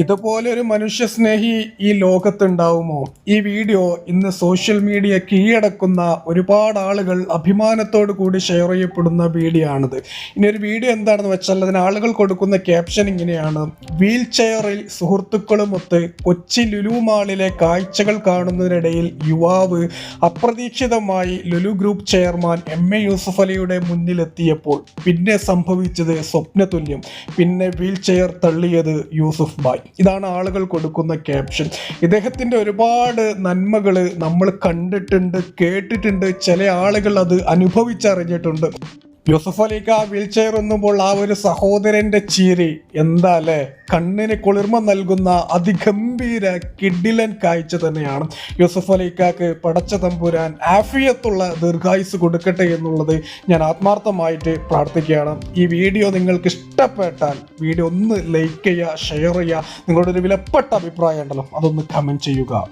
ഇതുപോലെ ഒരു മനുഷ്യസ്നേഹി ഈ ലോകത്തുണ്ടാവുമോ? ഈ വീഡിയോ ഇന്ന് സോഷ്യൽ മീഡിയ കീഴടക്കുന്ന ഒരുപാട് ആളുകൾ അഭിമാനത്തോടു കൂടി ഷെയർ ചെയ്യപ്പെടുന്ന വീഡിയോ ആണിത്. ഇനി ഒരു വീഡിയോ എന്താണെന്ന് വെച്ചാൽ അതിന് ആളുകൾ കൊടുക്കുന്ന ക്യാപ്ഷൻ ഇങ്ങനെയാണ്. വീൽ ചെയറിൽ സുഹൃത്തുക്കളുമൊത്ത് കൊച്ചി ലുലു മാളിലെ കാഴ്ചകൾ കാണുന്നതിനിടയിൽ യുവാവ് അപ്രതീക്ഷിതമായി Lulu group chairman M A Yusuf അലിയുടെ മുന്നിലെത്തിയപ്പോൾ പിന്നെ സംഭവിച്ചത് സ്വപ്നതുല്യം. പിന്നെ വീൽ ചെയർ തള്ളിയത് യൂസുഫ് ബായ് ഇതാണ് ആളുകൾ കൊടുക്കുന്ന ക്യാപ്ഷൻ ഇദ്ദേഹത്തിന്റെ ഒരുപാട് നന്മകൾ നമ്മൾ കണ്ടിട്ടുണ്ട് കേട്ടിട്ടുണ്ട്. ചില ആളുകൾ അത് അനുഭവിച്ചറിഞ്ഞിട്ടുണ്ട്. യൂസഫ് അലിക്ക വീൽ ചെയർ ആ ഒരു സഹോദരന്റെ ചീരി എന്താ അല്ലേ കണ്ണിന് കുളിർമ നൽകുന്ന അതിഗംഭീര കിഡിലൻ കാഴ്ച തന്നെയാണ് യൂസഫ് അലിക്കാക്ക് പടച്ച തമ്പുരാൻ ആഫിയത്തുള്ള ദീർഘായുസ് കൊടുക്കട്ടെ എന്നുള്ളത് ഞാൻ ആത്മാർത്ഥമായിട്ട് പ്രാർത്ഥിക്കുകയാണ്. ഈ വീഡിയോ നിങ്ങൾക്ക് ഇഷ്ടപ്പെട്ടാൽ വീഡിയോ ഒന്ന് ലൈക്ക് ചെയ്യുക ഷെയർ ചെയ്യുക. നിങ്ങളുടെ ഒരു വിലപ്പെട്ട അഭിപ്രായം ഉണ്ടല്ലോ അതൊന്ന് കമന്റ് ചെയ്യുക.